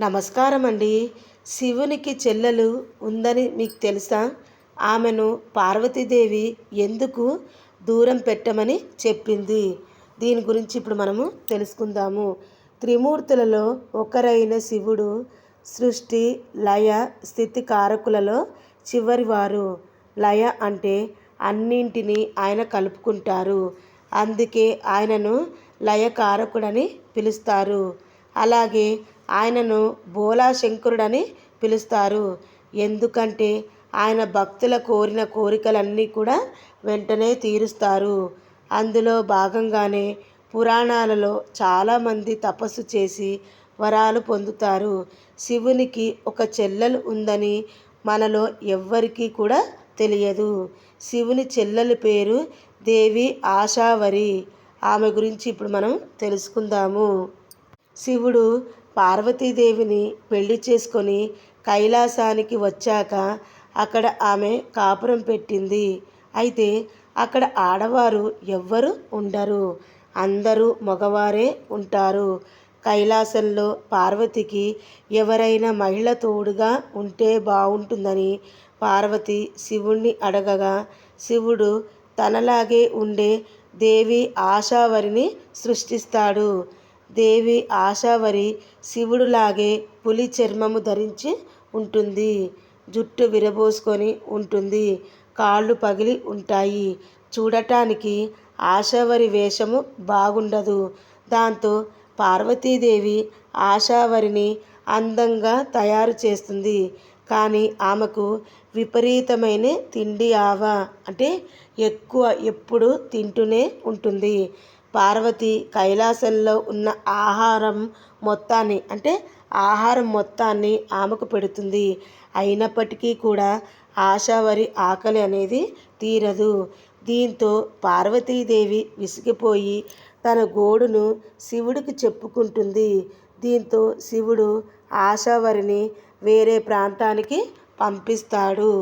నమస్కారం అండి శివునికి చెల్లెలు ఉందని మీకు తెలుసా? ఆమెను పార్వతీదేవి ఎందుకు దూరం పెట్టమని చెప్పింది? దీని గురించి ఇప్పుడు మనము తెలుసుకుందాము. త్రిమూర్తులలో ఒకరైన శివుడు సృష్టి లయ స్థితి కారకులలో చివరివారు. లయ అంటే అన్నింటినీ ఆయన కలుపుకుంటారు. అందుకే ఆయనను లయకారకుడని పిలుస్తారు. అలాగే ఆయనను బోలాశంకరుడని పిలుస్తారు. ఎందుకంటే ఆయన భక్తుల కోరిన కోరికలన్నీ కూడా వెంటనే తీరుస్తారు. అందులో భాగంగానే పురాణాలలో చాలామంది తపస్సు చేసి వరాలు పొందుతారు. శివునికి ఒక చెల్లెలు ఉందని మనలో ఎవ్వరికీ కూడా తెలియదు. శివుని చెల్లెలి పేరు దేవి ఆశావరి. ఆమె గురించి ఇప్పుడు మనం తెలుసుకుందాము. శివుడు పార్వతీదేవిని పెళ్ళి చేసుకొని కైలాసానికి వచ్చాక అక్కడ ఆమె కాపురం పెట్టింది. అయితే అక్కడ ఆడవారు ఎవ్వరు ఉండరు. అందరూ మగవారే ఉంటారు. కైలాసంలో పార్వతికి ఎవరైనా మహిళ తోడుగా ఉంటే బాగుంటుందని పార్వతి శివుణ్ణి అడగగా శివుడు తనలాగే ఉండే దేవి ఆశావరిని సృష్టిస్తాడు. దేవి ఆశావరి శివుడులాగే పులి చర్మము ధరించి ఉంటుంది. జుట్టు విరబోసుకొని ఉంటుంది. కాళ్ళు పగిలి ఉంటాయి. చూడటానికి ఆశావరి వేషము బాగుండదు. దాంతో పార్వతీదేవి ఆశావరిని అందంగా తయారు చేస్తుంది. కానీ ఆమెకు విపరీతమైన తిండి ఆవ అంటే ఎక్కువ ఎప్పుడు తింటూనే ఉంటుంది. పార్వతి కైలాసంలో ఉన్న ఆహారం మొత్తాన్ని అంటే ఆహారం మొత్తాన్ని ఆమెకు పెడుతుంది. అయినప్పటికీ కూడా ఆశావరి ఆకలి అనేది తీరదు. దీంతో పార్వతీదేవి విసిగిపోయి తన గోడును శివుడికి చెప్పుకుంటుంది. దీంతో శివుడు ఆశావరిని వేరే ప్రాంతానికి పంపిస్తాడు.